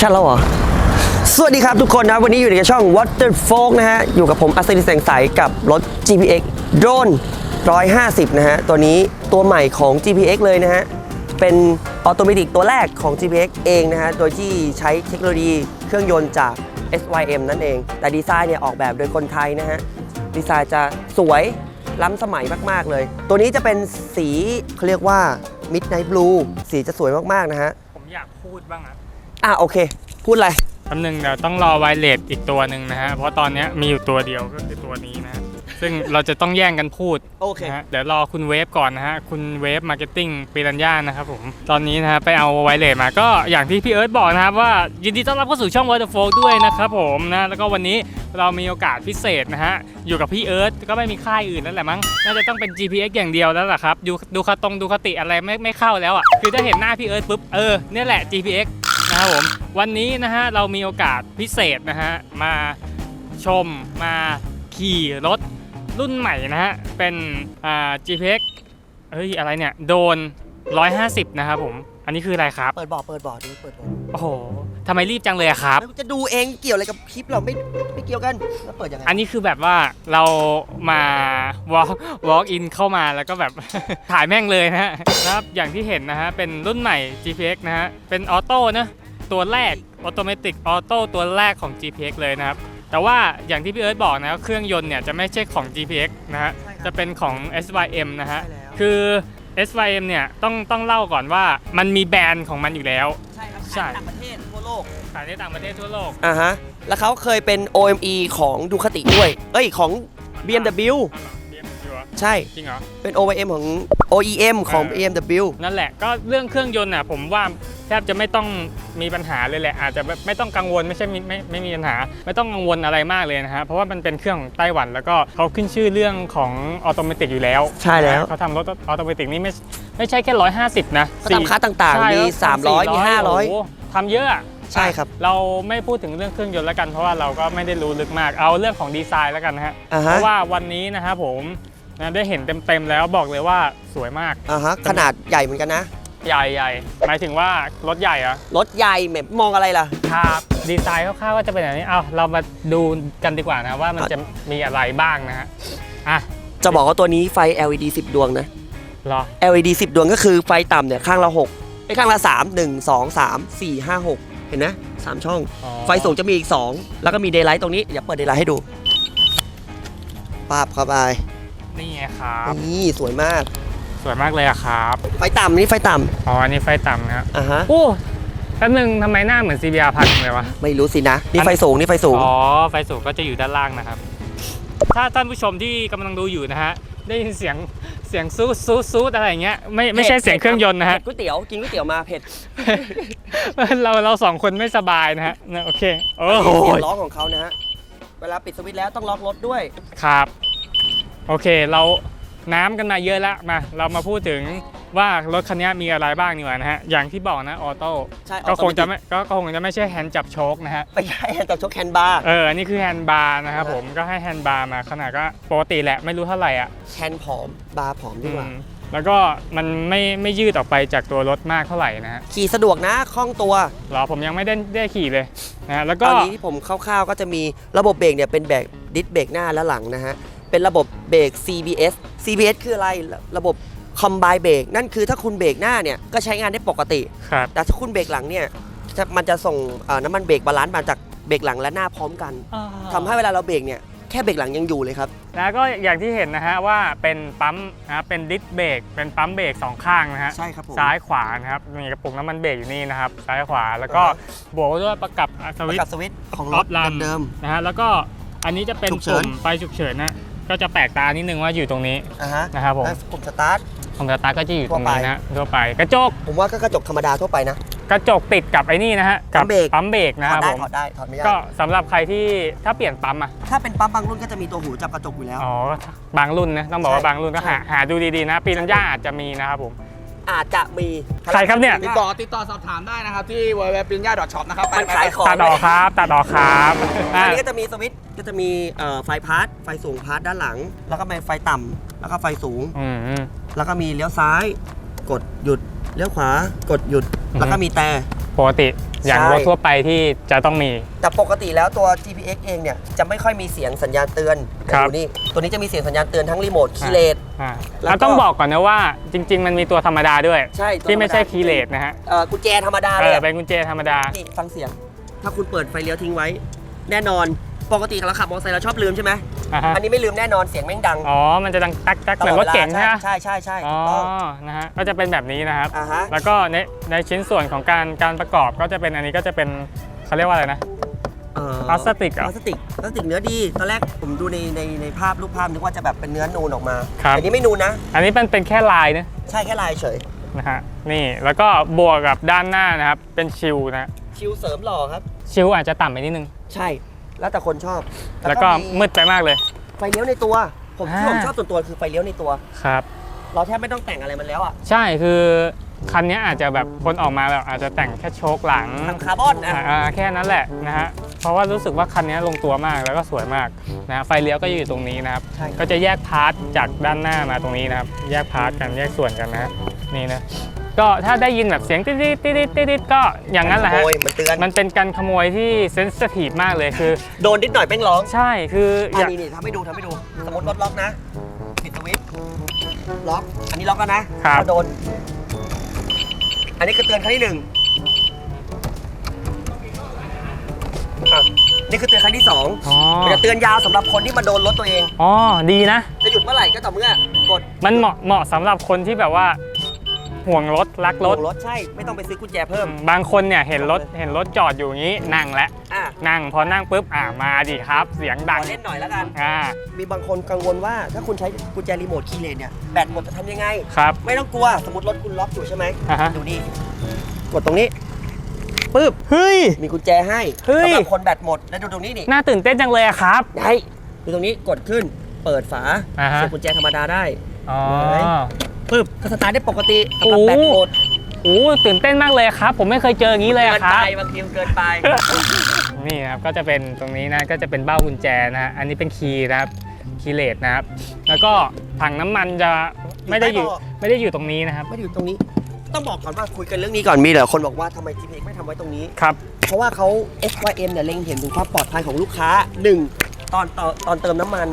ชั่นแล้วเหรอ สวัสดีครับทุกคนนะวันนี้อยู่ในช่อง Water Folk นะฮะ อยู่กับผมอัศรินแสงใสกับรถ GPX Drone 150 นะฮะ ตัวนี้ตัวใหม่ของ GPX เลยนะฮะ เป็นออโตเมติกตัวแรกของ GPX เองนะฮะ โดยที่ใช้เทคโนโลยีเครื่องยนต์จาก SYM นั่นเอง แต่ดีไซน์เนี่ยออกแบบโดยคนไทยนะฮะ ดีไซน์จะสวยล้ำสมัยมาก ๆ เลย ตัวนี้จะเป็นสีเขาเรียกว่า Midnight Blue สีจะสวยมาก ๆ นะฮะ ผมอยากพูดบ้างอะ อะโอเค พูดอะไรคำหนึ่งเดี๋ยวต้องรอไวเลสอีกตัวหนึ่งนะฮะ เพราะตอนเนี้ยมีอยู่ตัวเดียวก็คือตัวนี้นะฮะซึ่งเราจะต้องแย่งกันพูดโอเค นะฮะเดี๋ยวรอคุณเวฟก่อนนะฮะ คุณเวฟมาร์เก็ตติ้งปีรัญญานะครับผม ตอนนี้นะฮะไปเอาไวเลสมาก็อย่างที่พี่เอิร์ธบอกนะครับว่ายินดีต้อนรับเข้าสู่ช่อง Waterfall ด้วยนะครับผมนะแล้วก็วันนี้เรามีโอกาสพิเศษนะฮะ อยู่กับพี่เอิร์ธก็ไม่มีค่ายอื่นแล้วแหละมั้งน่าจะต้องเป็น GPX อย่างเดียวแล้วล่ะครับดูดูคาตรงดูคติอะไรไม่ไม่เข้าแล้วอะคือถ้าเห็นหน้าพี่เอิร์ธปุ๊บเออเนี่ยแหละ GPX นะครับผมวันนี้นะฮะเรามีโอกาสพิเศษนะฮะมาชมมาขี่รถรุ่นใหม่นะฮะเป็นอ่า GPX เฮ้ยอะไรเนี่ยโดน 150 นะครับผม อันนี้คืออะไรครับ เปิดบ่อเปิดบ่อดูเปิดบ่อโอ้โห ทำไมรีบจังเลยอะครับ แล้วจะดูเองเกี่ยวอะไรกับคลิปเราไม่ไม่เกี่ยวกันแล้วเปิดยังไงอันนี้คือแบบว่าเรามา walk walk in เข้ามาแล้วก็แบบ ถ่ายแม่งเลยนะฮะนะครับอย่างที่เห็นนะฮะ เป็นรุ่นใหม่ GPX นะฮะ เป็นออโต้นะตัวแรกออโตเมติกออโต้ตัวแรกของ GPX เลยนะครับ แต่ว่าอย่างที่พี่เอิร์ธบอกนะเครื่องยนต์เนี่ยจะไม่ใช่ของ GPX นะฮะจะเป็นของ SYM นะฮะ ใช่แล้ว คือ SYM เนี่ยต้องต้องเล่าก่อนว่ามันมีแบรนด์ของมันอยู่แล้ว ใช่ครับใช่ ขายต่างประเทศทั่ว โลก ขายในต่างประเทศทั่วโลก อ่าฮะ แล้วเขาเคยเป็น OME ของดูคติด้วย เอ้ยของ BMW เรียบชัวร์ใช่ จริงเหรอ เป็น OEM ของ OEM ของ เออ BMW นั่นแหละ ก็เรื่องเครื่องยนต์น่ะผมว่าแทบจะไม่ต้องมีปัญหาเลยแหละ อาจจะไม่ไม่ต้องกังวลไม่ใช่ไม่ไม่ไม่มีปัญหา ไม่ต้องกังวลอะไรมากเลยนะฮะ เพราะว่ามันเป็นเครื่องของไต้หวันแล้วก็เขาขึ้นชื่อเรื่องของออโตเมติกอยู่แล้วใช่แล้ว เขาทำรถออโตเมติกนี่ไม่ไม่ใช่แค่ 150 นะเขาทำคัสต่างใช่ๆ มี แล้ว300 มี โอ้โห500 ทำเยอะอะ ใช่ครับ เราไม่พูดถึงเรื่องเครื่องยนต์แล้วกันเพราะว่าเราก็ไม่ได้รู้ลึกมากเอาเรื่องของดีไซน์แล้วกันนะฮะอ่าเพฮะราะว่าวันนี้นะครับผมนะได้เห็นเต็มๆแล้วบอกเลยว่าสวยมากอ่าฮะขนาดใหญ่เหมือนกันนะ ใหญ่ใหญ่หมายถึงว่ารถใหญ่เหรอะ รถใหญ่แหมมองอะไรล่ะ ครับดีไซน์คร่าวๆก็จะเป็นอย่างนี้เอาเรามาดูกันดีกว่านะว่ามันจะมีอะไรบ้างนะฮะอะจะบอกว่าตัวนี้ไฟ LED 10 ดวงนะ รอ LED 10 ดวงก็คือไฟต่ำเนี่ยข้างละ6ไอ้ยข้างละ 3 1 2 3 4 5 6 เห็นนะสามช่องอ๋อไฟสูงจะมีอีก 2 แล้วก็มีเดย์ไลท์ตรงนี้เดี๋ยวเปิดเดย์ไลท์ให้ดูปาบเข้าไปนี่ไงครับ นี่สวยมาก สวยมากเลยอะครับ ไฟต่ำนี่ไฟต่อ๋ออันนี้ไฟต่ำนะครับำอะฮะโอ้แป๊บนึงทำไมหน้าเหมือน CBR พันเลยวะ ไม่รู้สินะนี่ไฟสูงนี่ไฟสูง อ๋อ ไฟสูงก็จะอยู่ด้านล่างนะครับ ถ้าท่านผู้ชมที่กำลังดูอยู่นะฮะ ได้ยินเสียง เสียงซูดซูดซูดอะไรอย่างเงี้ยไม่ไม่ใช่เสียงเครื่องยนต์นะฮะ เผ็ดก๋วยเตี๋ยวกินก๋วยเตี๋ยวมาเผ็ดเราเราสองคนไม่สบายนะฮะนะโอเคโอ้โหเสียงร้องของเขานะฮะเวลาปิดสวิตช์แล้วต้องล็อกรถด้วย ครับ โอเคเราน้ำกันมาเยอะแล้วมา เรามาพูดถึง ว่ารถคันนี้มีอะไรบ้างดีกว่านะฮะ อย่างที่บอกนะออโต้ใช่ก็คงจะ automatic ไม่ก็ก็คงจะไม่ใช่แฮนด์จับโชคนะฮะไม่ใช่จับชกแคนบาร์เอออันนี้คือแฮนด์บาร์นะครับผมก็ให้แฮนด์บาร์มาขนาดก็ปกติแหละไม่รู้เท่าไหร่อะแคนผอมบาร์ผอมดีกว่าอืมแล้วก็มันไม่ไม่ยืดออกไปจากตัวรถมากเท่าไหร่นะฮะขี่สะดวกนะคล่องตัวหรอผมยังไม่ได้ได้ขี่เลยนะฮะแล้วก็ตอนนี้ที่ผมคร่าวๆก็จะมีระบบเบรกเนี่ยเป็นเบรกดิสเบรกหน้าและหลังนะฮะเป็นระบบเบรก CBS CBS คืออะไรระบบ คอมไบเบรกนั่นคือถ้าคุณเบรกหน้าเนี่ยก็ใช้งานได้ปกติ ครับ แต่ถ้าคุณเบรกหลังเนี่ยจะมันจะส่งเอ่อน้ำมันเบรกบาลานซ์มาจากเบรกหลังและหน้าพร้อมกันทำให้เวลาเราเบรกเนี่ยแค่เบรกหลังยังอยู่เลยครับ แล้วก็อย่างที่เห็นนะฮะว่าเป็นปั๊มนะเป็นดิสเบรกเป็นปั๊มเบรกสองข้างนะฮะใช่ครับผม ซ้ายขวานะครับมีกระปุกน้ำมันเบรกอยู่นี่นะครับซ้ายขวาแล้วก็บวกด้วยประกับสปวิระตกับช์สวิตช์ของอรอถฟลัมเดิม นะฮะแล้วก็อันนี้จะเป็นฉุกเฉิปุ่นมไฟฉุกเฉินนะก็จะแปลกตานิดนึงว่าอยู่ตรงนี้ ๆอะฮะนะครับผม แล้วปุ่มสตาร์ท ของสตาร์ทก็จะอยู่ตรงนี้ทั่วไปนะฮะทั่วไปกระจก ผมว่าก็กระจกธรรมดาทั่วไปนะ กระจกติดกับไอ้นี่นะฮะกัปั๊มเบรก ปั๊มเบรกนะถคอรัดบได้ผมถอดได้ถอดไม่ยากก็สำหรับใครที่ถ้าเปลี่ยนปั๊มอะถ้าเป็นปั๊มบางรุ่นก็จะมีตัวหูจับกระจกอยู่แล้ว อ๋อบางรุ่นนะต้องบอกว่าใช่บางรุ่นก็หาใช่ หาดูดีๆนะปีนัญญาอาจจะมีนะครับผม อาจจะมีใครครับเนี่ย ติดต่อติดต่อสอบถามได้นะครับ ที่ w w w p i n y a s h o p นะครับไปมันไปขายไปของตัดออกครับตัดออกครับอัอะนนี้ก็จะมีสวิตช์ก็จะมีเอ่อไฟพาร์ทไฟสูงพาร์ทด้านหลัง แล้วก็มีไฟต่ำแล้วก็ไฟสูง อืมอืม แล้วก็มีเลี้ยวซ้าย กดหยุดเลี้ยวขวา กดหยุดอือฮึแล้วก็มีแต่ ปกติอย่างใช่ รถทั่วไปที่จะต้องมี แต่ปกติแล้วตัว GPX เองเนี่ยจะไม่ค่อยมีเสียงสัญญาณเตือนครับ ดูนี่ตัวนี้จะมีเสียงสัญญาณเตือนทั้งรีโมทคีย์เลส อ่าแล้วก็ แล้วต้องบอกก่อนนะว่าจริง ๆ มันมีตัวธรรมดาด้วย ใช่ตัวที่ไม่ใช่ธรรมดาคีย์เลสนะฮะเอ่อกุญแจธรรมดาเอเลยออะเป็นกุญแจธรรมดา นี่ฟังเสียง ถ้าคุณเปิดไฟเลี้ยวทิ้งไว้ แน่นอน ปกติเราขับมอเตอร์ไซค์เราชอบลืมใช่ไหมอ่าฮะ อันนี้ไม่ลืมแน่นอนเสียงแม่งดังอ๋อ มันจะดังตักตักตเหมืลออนดรเวถลาเก๋งใช่ไหมใช่ใช่ใช่อ๋ถูอกต้องนะฮะ ก็จะเป็นแบบนี้นะครับ อ่าฮะแล้วก็ในในชิ้นส่วนของการการประกอบก็จะเป็นอันนี้ก็จะเป็นเขาเรียกว่าอะไรนะ เอ่อพลาสติกเหรอพลาสติกพลาสติกเนื้อดีตอนแรกผมดูในในในภาพรูปภาพนึกว่าจะแบบเป็นเนื้อนูนออกมาครับ แต่นี่ไม่นูนนะ อันนี้มันเป็นแค่ลายนะใช่แค่ลายเฉย นะฮะ นี่ แล้วก็บวกกับด้านหน้านะครับ เป็นชิลนะชิวเสริมหล่อครับ ชิลอาจจะต่ำไปนิดนึง ใช่ แล้วแต่คนชอบแล้วก็มืดไปมากเลย ไฟเลี้ยวในตัว ผมที่อ่าผมชอบส่วนตัวคือไฟเลี้ยวในตัว ครับ เราแทบไม่ต้องแต่งอะไรมันแล้วอะ ใช่คือคันนี้อาจจะแบบคนออกมาแบบอาจจะแต่งแค่โชคหลังทำคาร์บอนอะอ่าแค่นั้นแหละนะฮะเพราะว่ารู้สึกว่าคันนี้ลงตัวมากแล้วก็สวยมากนะฮะไฟเลี้ยวก็อยู่ตรงนี้นะครับใช่ก็จะแยกพาร์ทจากด้านหน้ามาตรงนี้นะครับ แยกพาร์ทกันแยกส่วนกันนะฮะนี่นะ ก็ถ้าได้ยินแบบเสียงติ๊ดติ๊ดติ๊ดติ๊ดติ๊ดก็อย่างนั้นแหละฮะโอ้ยมันเตือน มันเป็นการขโมยที่เซนซิทีฟมากเลยคือ โดนนิดหน่อยแป้งร้องใช่คือออันยากนี้นี่ทำให้ดูทำให้ดู สมมติรถล็อกนะปิดสวิตช์ล็อก อันนี้ล็อกแล้วนะครับพอโดน อันนี้คือเตือนครั้งที่หนึ่งอะนี่คือเตือนครั้งที่สองอ๋อ มันจะเตือนยาวสำหรับคนที่มาโดนรถตัวเอง อ๋อดีนะ จะหยุดเมื่อไหร่ก็ต่อเมื่อกด มันเหมาะเหมาะสำหรับคนที่แบบว่า ห่วงรถรักรถลงรถใช่ ไม่ต้องไปซื้อกุญแจเพิ่ม บางคนเนี่ยเห็นรถเห็นรถจอดอยู่อย่างนี้นั่งแล้วอะนั่งพอนั่งปุ๊บอ่ามาดิครับ เสียงขดังอเล่นหน่อยแล้วกัน อ่ามีบางคนกังวลว่าถ้าคุณใช้กุญแจรีโมทคีย์เลนเนี่ยแบตหมดจะทำยังไง ครับ ไม่ต้องกลัว สมมติรถคุณล็อกอยู่ใช่ไหมอ่าฮะ ดูนี่ กดตรงนี้ปึ๊บ เฮ้ย มีกุญแจให้เฮ้ย สำหรับคนแบตหมด แล้วดูตรงนี้นี่น่าตื่นเต้นจังเลยอะครับ ได้ดูตรงนี้กดขึ้น เปิดฝาอ่าฮะ เสียบกุญแจธรรมดาได้ อ๋อเฮ้ย ปึ๊บก็สตาร์ทได้ปกติสำหรับแบตหมดโอ้ตื่นเต้นมากเลยครับ ผมไม่เคยเจออย่างนี้เลยเกิอะนคไปรับบางทีมันเกินไป นี่นะครับก็จะเป็นตรงนี้นะก็จะเป็นเบ้ากุญแจนะฮะอันนี้เป็นคีย์นะครับคีย์เลสนะครับ แล้วก็ถังน้ำมันจะไม่ได้อยู่อยู่ใต้เบาะไม่ได้อยู่ตรงนี้นะครับไม่ได้อยู่ตรงนี้ ต้องบอกก่อนว่าคุยกันเรื่องนี้ก่อนมีเหรอคนบอกว่าทำไม GPX ไม่ทำไว้ตรงนี้ ครับ เพราะว่าเขา SYM เนี่ยเล็งเห็นถึงความปลอดภัยของลูกค้า 1. ตอนตอนตอนเติมน้ำมัน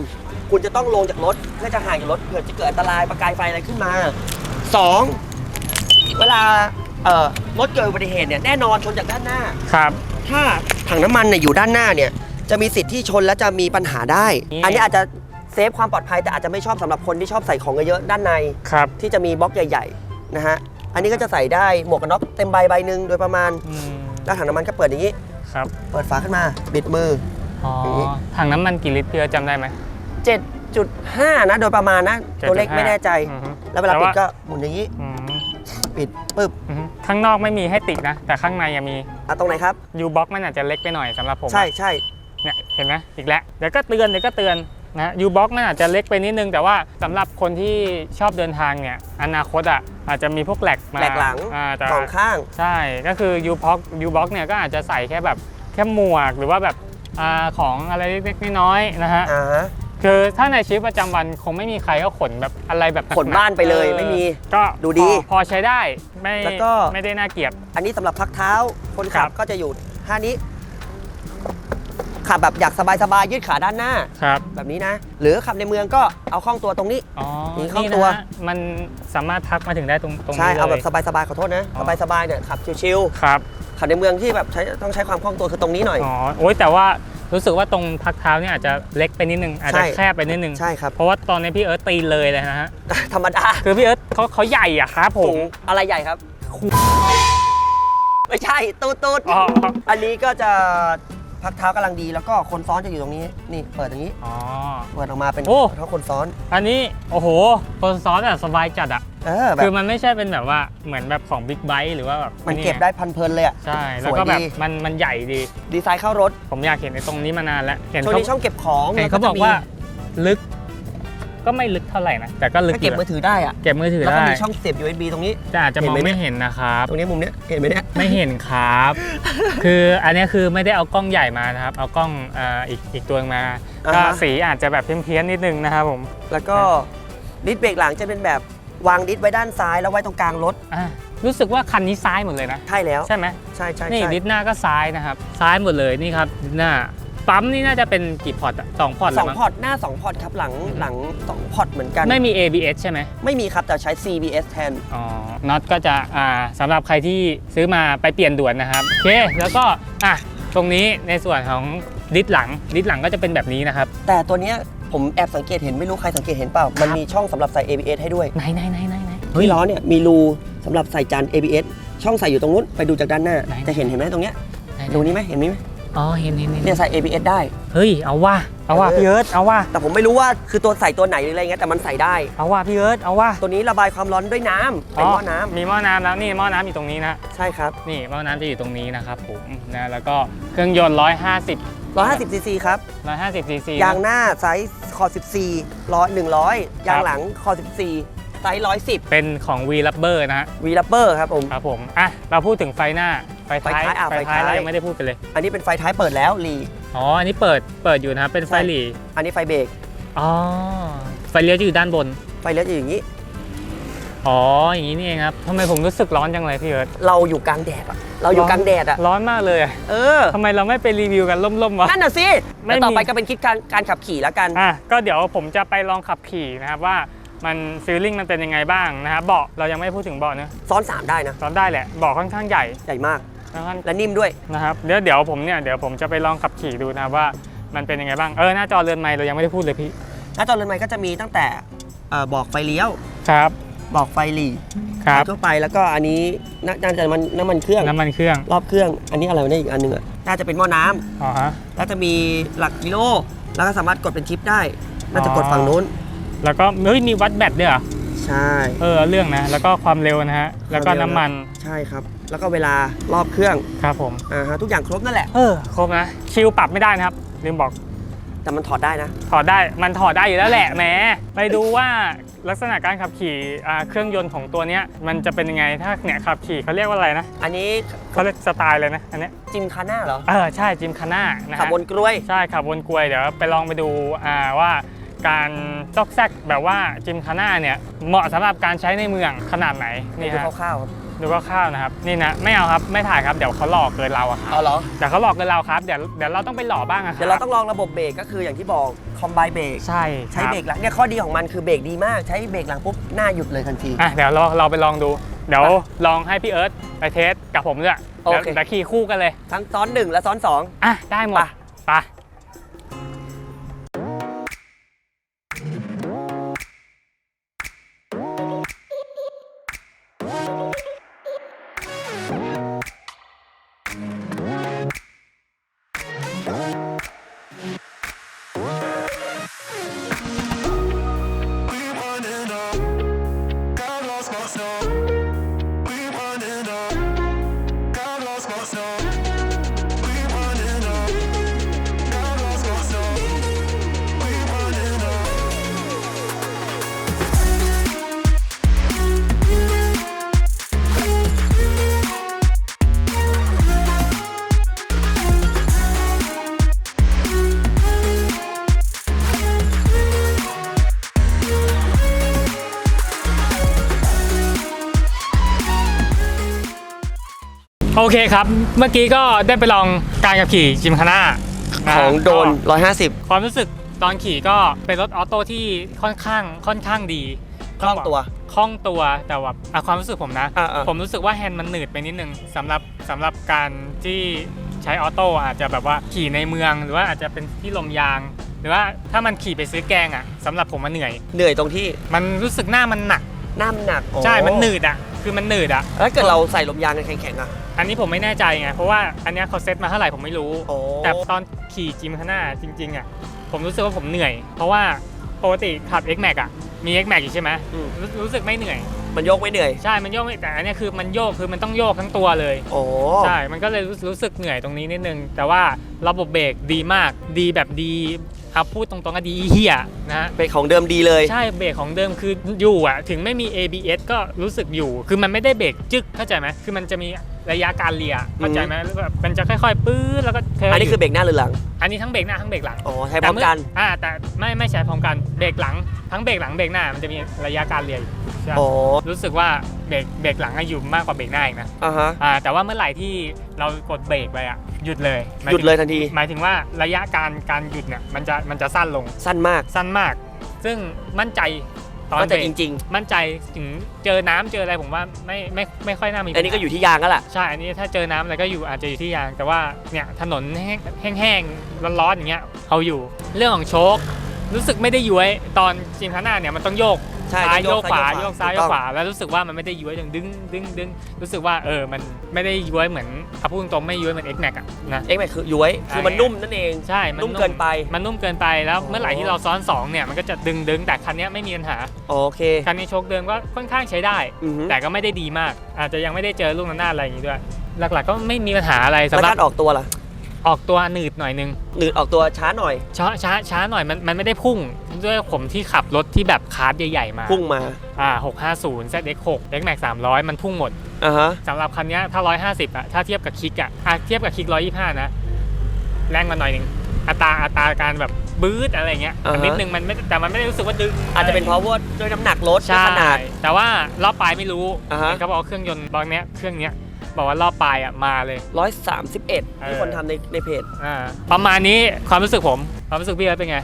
คุณจะต้องลงจากรถเพื่อจะห่างจากรถเผื่อจะเกิดอันตรายประกายไฟอะไรขึ้นมา 2. เวลาเอ่อรถเกิดอุบัติเหตุเนี่ยแน่นอนชนจากด้านหน้า ครับ ถ้าถังน้ำมันเนี่ยอยู่ด้านหน้าเนี่ยจะมีสิทธิ์ที่ชนและจะมีปัญหาได้นี่อันนี้อาจจะเซฟความปลอดภัยแต่อาจจะไม่ชอบสำหรับคนที่ชอบใส่ของเยอะๆด้านใน ครับ ที่จะมีบล็อกใหญ่ ๆ นะฮะ อันนี้ก็จะใส่ได้หมวกกันน็อกเต็มใบใบหนึ่งโดยประมาณ อืม แล้วถังน้ำมันก็เปิดอย่างนี้ ครับ เปิดฝาขึ้นมา บิดมือ อ๋ออย่างนี้ถังน้ำมันกี่ลิตรพี่เอิร์ธจำได้ไหม 7.5 นะโดยประมาณนะตัวเลข7.5ไม่แน่ใจ อือฮึแล้วเวลาแต่ปิว่าดก็หมุนอย่างนี้ อืมปิดปึ๊บอือฮึข้างนอกไม่มีให้ติดนะ แต่ข้างในยังมีอะตรงไหนครับ ยูบ็อกมันอาจจะเล็กไปหน่อยสำหรับผม ใช่ใช่เนี่ยเห็นไหมอีกแล้วเดี๋ยวก็เตือนเดี๋ยวก็เตือนนะยูบ็อกมันอาจจะเล็กไปนิดนึง แต่ว่าสำหรับคนที่ชอบเดินทางเนี่ยอนาคตอะอาจจะมีพวกแหลกมาแหลกหลังอ่าแต่สองข้าง ใช่ก็คือยูบ็อกยูบ็อกเนี่ยก็อาจจะใส่แค่แบบแค่หมวกหรือว่าแบบอ่าของอะไรเล็กๆน้อยๆนะฮะ อ่าฮะ คือถ้าในชีวิตประจำวันคงไม่มีใครก็ขนแบบอะไรแบบกๆขนบ้านไปเลยออไม่มีก็ดูดีพอพอใช้ได้ไม่แล้วก็ ไม่ได้น่าเกลียด อันนี้สำหรับพักเท้าคนขับครับ ก็จะอยู่ท่านี้ขับแบบอยากสบายๆยืดขาด้านหน้า ครับแบบนี้นะ หรือขับในเมืองก็เอาข้องตัวตรงนี้ อ๋อมีเข้านี่ตัว นะฮะมันสามารถพักมาถึงได้ตรงตรงใช่นี้เลยเอาแบบสบายๆขอโทษนะอ๋อ สบายๆเนี่ยขับชิวครับๆขับในเมืองที่แบบใช้ต้องใช้ความคล่องตัวคือตรงนี้หน่อย อ๋อโอ้ยแต่ว่า รู้สึกว่าตรงพักเท้าเนี่ยอาจจะเล็กไปนิดนึงอาจจะใช่แคบไปนิดนึงใช่ครับเพราะว่าตอนนี้พี่เอิร์ธตีนเลยเลยนะฮะธรรมดาคือพี่เอิร์ธเขาเขาใหญ่อะครับผสูมงอะไรใหญ่ครับ ไม่ใช่ตูดตูดอ๋ออันนี้ก็จะ พักเท้ากำลังดีแล้วก็คนซ้อนจะอยู่ตรงนี้นี่เปิดอย่างนี้อ๋อ เปิดออกมาเป็นโอ้ เท้าคนซ้อน อันนี้โอ้โหคนซ้อนอะสบายจัดอะเออแบคือบมันไม่ใช่เป็นแบบว่าเหมือนแบบของบิ๊กไบค์หรือว่าแบบมันเก็บได้พันเพลินเลยอะใช่แล้วก็สวยดีแบบมันมันใหญ่ดี ดีไซน์เข้ารถผมอยากเห็นในตรงนี้มานานแล้วเห็นช่วงเขานี้ช่องเก็บของเห็นเขาแล้วบอกว่าลึก ก็ไม่ลึกเท่าไหร่นะ แต่ก็ลึกถ้าอเก็บยู่มือถือได้อะเก็บมือถือแล้วก็ได้มีช่องเสียบ USB ตรงนี้ แต่อาจจะมองเห็นไหมไม่เห็นนะครับ ตรงนี้มุมเนี้ยเห็นไหมเนี่ยไม่เห็นครับ คืออันนี้คือไม่ได้เอากล้องใหญ่มานะครับ เอากล้องเอ่ออีกอีกตัวมาอ่าก็ฮะสีอาจจะแบบเพี้ยนๆนิดนึงนะครับผม แล้วก็ดิสเบรกหลังจะเป็นแบบวางดิสไว้ด้านซ้ายแล้วไว้ตรงกลางรถอะรู้สึกว่าคันนี้ซ้ายหมดเลยนะ ใช่แล้ว ใช่ไหมใช่ใช่นี่ใช่ดิสหน้าก็ซ้ายนะครับ ซ้ายหมดเลยนี่ครับดิสหน้า ปั๊มนี่น่าจะเป็นกี่พอร์ตอะสองพอร์ตสแล้อวงมั้งพอร์ตหน้า 2 พอร์ตครับหลังหลัง2พอร์ตเหมือนกัน ไม่มี ABS ใช่ไหมไม่มีครับแต่ใช้ CBS แทน อ๋อน็อตก็จะอ่าสำหรับใครที่ซื้อมาไปเปลี่ยนด่วนนะครับโอเคแล้วก็อะตรงนี้ในส่วนของดิสหลังดิสหลังก็จะเป็นแบบนี้นะครับแต่ตัวเนี้ยผมแอบสังเกตเห็นไม่รู้ใครสังเกตเห็นเปล่า มันมีช่องสำหรับใส่ ABS ให้ด้วยไหนไหนไหนไหนไหน ที่ล้อเนี่ยมีรูสำหรับใส่จาน ABS ช่องใส่อยู่ตรงนู้นไปดูจากด้านหน้า ไหน จะเห็นเห็นไหมตรงเนี้ยไหนดูนี้ไหมเห็นนี้ไหม อ๋อเห็นเห็นเห็นเนี่ยใส่ ABS ได้ เฮ้ยเอาว่าเอาว่าเออพี่เอิร์ธเอาว่าแต่ผมไม่รู้ว่าคือตัวใส่ตัวไหนหรืออะไรเงี้ยแต่มันใส่ได้ เอาว่าพี่เอิร์ธเอาว่าตัวนี้ระบายความร้อนด้วยน้ำเป็นหม้อน้ำมีหม้อน้ำแล้วนี่หม้อน้ำอยู่ตรงนี้นะใช่ครับนี่หม้อน้ำจะอยู่ตรงนี้นะครับผมนะแล้วก็เครื่องยนต์ 150 150ซีซีครับ150ซีซียางหน้าไซส์คอ14ร้อย100ยางหลังคอ14ไซส์110 เป็นของ V Rubber นะฮะวีลัปเปอร์ครับผม ครับผมอะเราพูดถึงไฟหน้า ไฟท้ายไฟท้ายอะไฟไฟท้ายท้ายเรายังไม่ได้พูดไปเลย อันนี้เป็นไฟท้ายเปิดแล้วรีอ๋อ อันนี้เปิด เปิดอยู่นะครับ เป็นไฟใช่หลีอันนี้ไฟเบรกอ๋อ ไฟเลี้ยวจะอยู่ด้านบน ไฟเลี้ยวจะอย่างนี้ อ๋อ อย่างนี้นี่เองครับทำไมผมรู้สึกร้อนจังเลยพี่เอิร์ธเราอยู่กลางแดดอะเราอยู่กลางแดดอะร้อนมากเลยอะเออทำไมเราไม่ไปรีวิวกันล่มๆวะ นั่นน่ะสิไม่แล้วต่อมีไปก็เป็นคลิปการการขับขี่แล้วกัน อะ ก็เดี๋ยวผมจะไปลองขับขี่นะครับว่ามันฟีลลิ่งมันเป็นยังไงบ้างนะครับเบาะเรายังไม่พูดถึงเบาะเนอะซ้อน3ได้นะซ้อนได้แหละเบาะค่อนข้างใหญ่ ใหญ่มาก ค่อนข้างและนิ่มด้วยนะครับเดี๋ยวเดี๋ยวผมเนี่ยเดี๋ยวผมจะไปลองขับขี่ดูนะครับว่ามันเป็นยังไงบ้างเออหน้าจอเรือนไม้เรายังไม่ได้พูดเลยพี่หน้าจอเรือนไม้ก็จะมีตั้งแต่เอ่อบอกไฟเลี้ยวครับบอกไฟหลีครับทั่วไปแล้วก็อันนี้น่าน่าจะมันน้ำมันเครื่องน้ำมันเครื่องรอบเครื่อง อันนี้อะไรวะเนี่ยอีกอันหนึงอะน่าจะเป็นหม้อน้ำอ๋อฮะแล้วจะมีหลักกิโล แล้วก็สามารถกดเป็นชิปได้น่าจะกดฝั่งนู้น แล้วก็เฮ้ยมีวัดแบตด้วยเหรอใช่เออเรื่องนะ แล้วก็ความเร็วนะฮะแล้วก็น้ำมันใช่ครับ แล้วก็เวลารอบเครื่องครับผมอ่าฮะทุกอย่างครบนั่นแหละ เออครบนะคิวปรับไม่ได้นะครับลืมบอกแต่มันถอดได้นะ ถอดได้มันถอดได้อยู่แล้วแหละแหมไปดูว่าลักษณะการขับขี่อ่าเครื่องยนต์ของตัวเนี้ยมันจะเป็นยังไงถ้าเนี่ยขับขี่เขาเรียกว่าอะไรนะอันนี้เขาเรียกสไตล์เลยนะอันเนี้ยจิมคาน่าเหรอเออใช่จิมคาน่านะฮะ ขับบนกล้วย ใช่ขับบนกลวยเดี๋ยวไปลองไปดูอ่าว่าการซอกแซกแบบว่าจิมคาน่าเนี่ยเหมาะสำหรับการใช้ในเมืองขนาดไหนนี่ดูฮะคร่าวๆครับ ดูคร่าวๆนะครับนี่นะไม่เอาครับไม่ถ่ายครับเดี๋ยวเขาหลอกเกินเราอะครับเอาเหรอ เดี๋ยวเขาหลอกเกินเราครับเดี๋ยวเดี๋ยวเราต้องไปหลอกบ้างอะคบเดี๋ยวเราต้องลองระบบเบรกก็คืออย่างที่บอกคอมไบเบรกใช่ใช้ครับเบรกหลังเนี่ยข้อดีของมันคือเบรกดีมากใช้เบรกหลังปุ๊บหน้าหยุดเลยทันที อะเดี๋ยวเราเราไปลองดู เดี๋ยวไปลองให้พี่เอิร์ธไปเทสกับผมด้วยโอเดี๋ยวเคเดี๋ยวขี่คู่กันเลยทั้งซ้อนหนึ่งและซ้อนสอง อะได้หมดไป อเคครับ เมื่อกี้ก็ได้ไปลองการขับขี่จิมคาน่านะของโดนก็150 ความรู้สึกตอนขี่ก็เป็นรถออโต้ที่ค่อนข้างค่อนข้างดีคล่องตัวคล่องตัวแต่ว่าอะความรู้สึกผมนะอ่าๆผมรู้สึกว่าแฮนด์มันหนืดไปนิดนึงสำหรับสำหรับการที่ใช้ออโต้อาจจะแบบว่าขี่ในเมืองหรือว่าอาจจะเป็นที่ลมยาง หรือว่าถ้ามันขี่ไปซื้อแกงอะสำหรับผมมันเหนื่อย เหนื่อยตรงที่มันรู้สึกหน้ามันหนักหน้ามันหนักอ๋อใช่มันหนืดอะคือมันหนืดอะแล้วถ้าเกิดเราใส่ลมยางกันแข็งๆอะ อันนี้ผมไม่แน่ใจไง เพราะว่าอันเนี้ยเขาเซ็ตมาเท่าไหร่ผมไม่รู้ โอ้แต่ตอนขี่จิมข้างหน้าจริงๆอะผมรู้สึกว่าผมเหนื่อย เพราะว่าปกติขับ X Max อะมี X Max อยู่ใช่ไหมอืม รู้รู้สึกไม่เหนื่อย มันโยกไม่เหนื่อย ใช่ มันโยกไม่แต่อันเนี้ยคือมันโยกคือมันต้องโยกทั้งตัวเลย โอ้ใช่ มันก็เลยรู้รู้สึกเหนื่อยตรงนี้นิดนึง แต่ว่าระบบเบรกดีมาก ดีแบบดีเอาพูดตรงๆก็ดีเฮียนะฮะ เป็นของเดิมดีเลย ใช่เบรกของเดิมคืออยู่อะ ถึงไม่มี ABS ก็รู้สึกอยู่ คือมันไม่ได้เบรกจึกเข้าใจไหมคือมันจะมี ระยะการเลียเข้าใจไหมแบบมันจะค่อยๆปื้ดแล้วก็เทอันนี้คือเบรกหน้าหรือหลัง อันนี้ทั้งเบรกหน้าทั้งเบรกหลังอ๋อใช้พร้อมกันแต่เอ่าแต่ไม่ไม่ใช้พร้อมกันเบรกหลังทั้งเบรกหลังเบรกหน้ามันจะมีระยะการเลียอยู่ใช่อ๋อรู้สึกว่าเบรกเบรกหลังอะอยู่มากกว่าเบรกหน้าอีกนะอ่าฮะอ่าแต่ว่าเมื่อไหร่ที่เรากดเบรกไปอะหยุดเลยาหยุดเลยทันที หมายถึงว่าระยะการการหยุดเนี่ยมันจะมันจะสั้นลงสั้นมากสั้นมาก ซึ่งมั่นใจ ตอนก็เบจะรกจริง มั่นใจถึงเจอน้ำเจออะไรผมว่าไม่ไม่ไม่ค่อยน่ามีๆ อันนี้ก็อยู่ที่ยางก็แหละใช่อันนี้ถ้าเจอน้ำอะไรก็อยู่อาจจะอยู่ที่ยาง แต่ว่าเนี่ยถนนแห้งแห้งๆร้อนๆอย่างเงี้ยเอาอยู่ เรื่องของโชครู้สึกไม่ได้ย้วยตอนจิมคาน่าเนี่ยมันต้องโยก ใช่ซ้ายต้องโยกขวาโยโยกกซ้าซ้ายยโยโยกกขขวาวาแล้วรู้สึกว่ามันไม่ได้ย้วยดึงดึงดึงรู้สึกว่าเออมันไม่ได้ย้วยเหมือนเอาพูดตรงๆไม่ย้วยเหมือน X Max อะนะ เอ็กแม็กคือย้วยคือมันนุ่มนั่นเองใช่มันุ่มเกินไปมันนุ่มเกินไปแล้วอ๋อเมื่อไหร่ที่เราซ้อนสองเนี่ยมันก็จะดึงดึงแต่คันเนี้ยไม่มีปัญหาโอเคคันนี้โชคเดิมก็ค่อนข้างใช้ได้อือฮึแต่ก็ไม่ได้ดีมาก อาจจะยังไม่ได้เจอลูกระนาดอะไรอย่างนี้ด้วยหลักๆก็ไม่มีปัญหาอะไรแล้วสำหรักาบรออกตัวล่ะ ออกตัวหนืดหน่อยนึงหนืดออกตัวช้าหน่อย ช้าช้าช้าหน่อยมันมันไม่ได้พุ่งด้วยผมที่ขับรถที่แบบคาร์ดใหญ่ๆมาพุ่งมาอ่า650 ZX6 X Max 300 มันพุ่งหมดอ่าฮะสำหรับคันเนี้ยถ้า 150อะถ้าเทียบกับคิกอะอะเทียบกับคิก 125 นะ แรงมาหน่อยนึงอัตราอัตราการแบบบื๊ดอะไรเงี้ยอ่าฮะนิดนึงมันไม่แต่มันไม่ได้รู้สึกว่าดึง อาจจะเป็นเพราะว่าด้วยน้ำหนักรถด้วยใช่ขนาดแต่ว่ารอบปลายไม่รู้อ่าฮะเห็นเขาบอกว่าเครื่องยนต์บางเนี้ยเครื่องเนี้ย บอกว่ารอบปลายอะมาเลย 131ที่เออคนทำในในเพจ อ่าประมาณนี้ความรู้สึกผม ความรู้สึกพี่เอิร์ธเป็นไง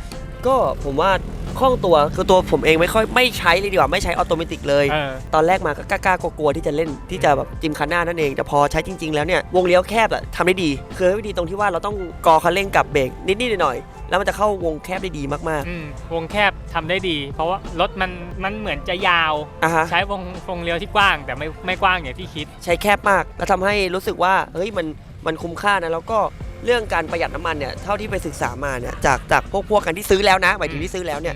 ก็ผมว่า คล่องตัวคือตัวผมเองไม่ค่อยไม่ใช้เลยดีกว่าไม่ใช้ออโตเมติกเลย เออ ตอนแรกมาก็กล้าๆกลัวๆที่จะเล่นที่จะแบบจิมคันหน้านั่นเอง แต่พอใช้จริง ๆ แล้วเนี่ยวงเลี้ยวแคบอะทำได้ดี คือไม่ดีตรงที่ว่าเราต้องกอคันเร่งกับเบรกนิดๆหน่อยๆแล้วมันจะเข้าวงแคบได้ดีมากอืมวงแคบทำได้ดี เพราะว่ารถมันมันเหมือนจะยาว ๆอะฮะ ใช้วงวงเลี้ยวที่กว้าง แต่ไม่ไม่กว้างอย่างที่คิด ใช้แคบมาก แล้วทำให้รู้สึกว่าเฮ้ยมัน มันคุ้มค่านะแล้วก็เรื่องการประหยัดน้ำมันเนี่ยเท่าที่ไปศึกษามาเนี่ยจากจากพวกพวกกันที่ซื้อแล้วนะหมายถึงที่ซื้อแล้วเนี่ย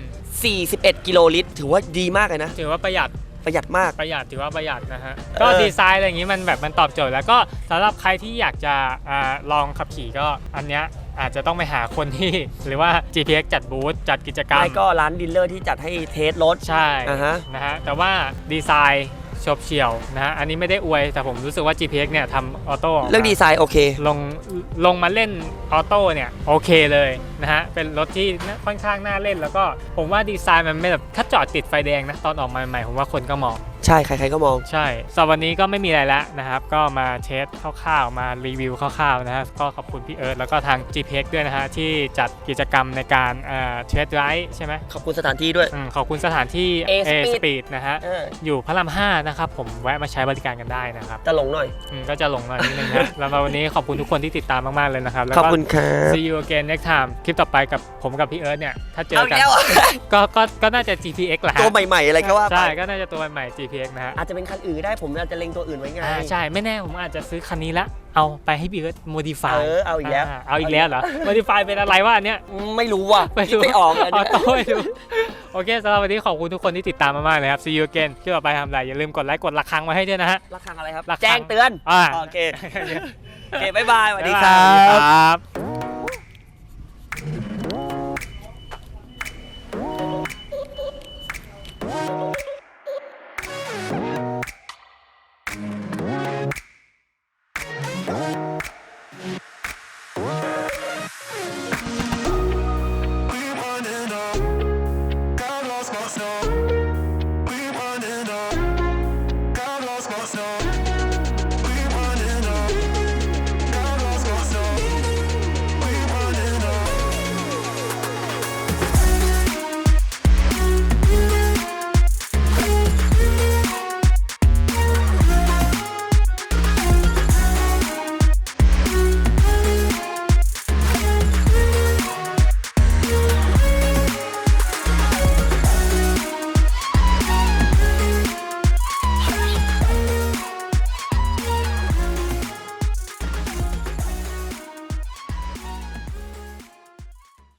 41 กิโลลิตร ถือว่าดีมากเลยนะ ถือว่าประหยัดประหยัดมาก ประหยัดถือว่าประหยัดนะฮะเออก็ดีไซน์อะไรอย่างนี้มันแบบมันตอบโจทย์แล้วก็สำหรับใครที่อยากจะอ่าลองขับขี่ก็อันเนี้ยอาจจะต้องไปหาคนที่ หรือว่า GPX จัดบูธจัดกิจกรรมไม่ก็ร้านดีลเลอร์ที่จัดให้เทสรถใช่อ่าฮะนะฮะแต่ว่าดีไซน์ ชอบเฉียวนะฮะอันนี้ไม่ได้อวยแต่ผมรู้สึกว่า GPX เนี่ยทำออโต้กมาเรื่องดีไซน์โอเคลงลงมาเล่นออโต้เนี่ยโอเคเลยนะฮะเป็นรถที่ค่อนข้างน่าเล่น แล้วก็ผมว่าดีไซน์มันไม่แบบถ้าจอดติดไฟแดงนะตอนออกมาใหม่ๆผมว่าคนก็มอง ใช่ใครๆก็มอง ใช่สำหรับวันนี้ก็ไม่มีอะไรแล้วนะครับ ก็มาเทสคร่าวๆ มารีวิวคร่าวๆนะฮะก็ขอบคุณพี่เอิร์ธแล้วก็ทาง GPX ด้วยนะฮะที่จัดกิจกรรมในการเอ่อเทสไรด์ใช่ไหมขอบคุณสถานที่ด้วย อืมขอบคุณสถานที่ A A Speed Speed นะฮะ เอออยู่พระราม5นะครับผมแวะมาใช้บริการกันได้นะครับจะหลงหน่อย อืมก็จะหลงหน่อยนิดนึงนะแล้ววันนี้ขอบคุณทุกคนที่ติดตามมากๆเลยนะครับแล้วขอบก็ คุณครับ see you again next time คลิปต่อไปกับผมกับพี่เอิร์ธเนี่ยถ้าเจอเอากันแล้วอะก็ก็ก็น่าจะ GPX แหละฮะตัวใหม่ๆอะไรก็ว่าไป ใช่ก็น่าจะตัวใหม่ GPX นะฮะอาจจะเป็นคันอื่นก็ได้ผมอาจจะเล็งตัวอื่นไว้ไง อ่าใช่ไม่แน่ผมอาจจะซื้อคันนี้ละ เอาไปให้พี่เอิร์ธโมดิฟายเออเอาอีกแล้ว เอาอีกแล้วเหรอโมดิฟายเป็นอะไรวะอันเนี้ย ไม่รู้ว่ะไม่คิดรู้ไม่ออกอันเอาเนี้ยต่อไม่รู้โอเคสำหรับวันนี้ขอบคุณทุกคนที่ติดตามมากๆเลยครับ see you again ที่ต่อไปทำอะไรอย่าลืมกดไลค์กดระฆังไว้ให้ด้วยนะฮะ ระฆังอะไรครับ ระฆังแจ้งเตือนอ่า โอเค โอเค บ๊ายบายสวัสดีคบ๊ายรัายสวัสดีบ ครับ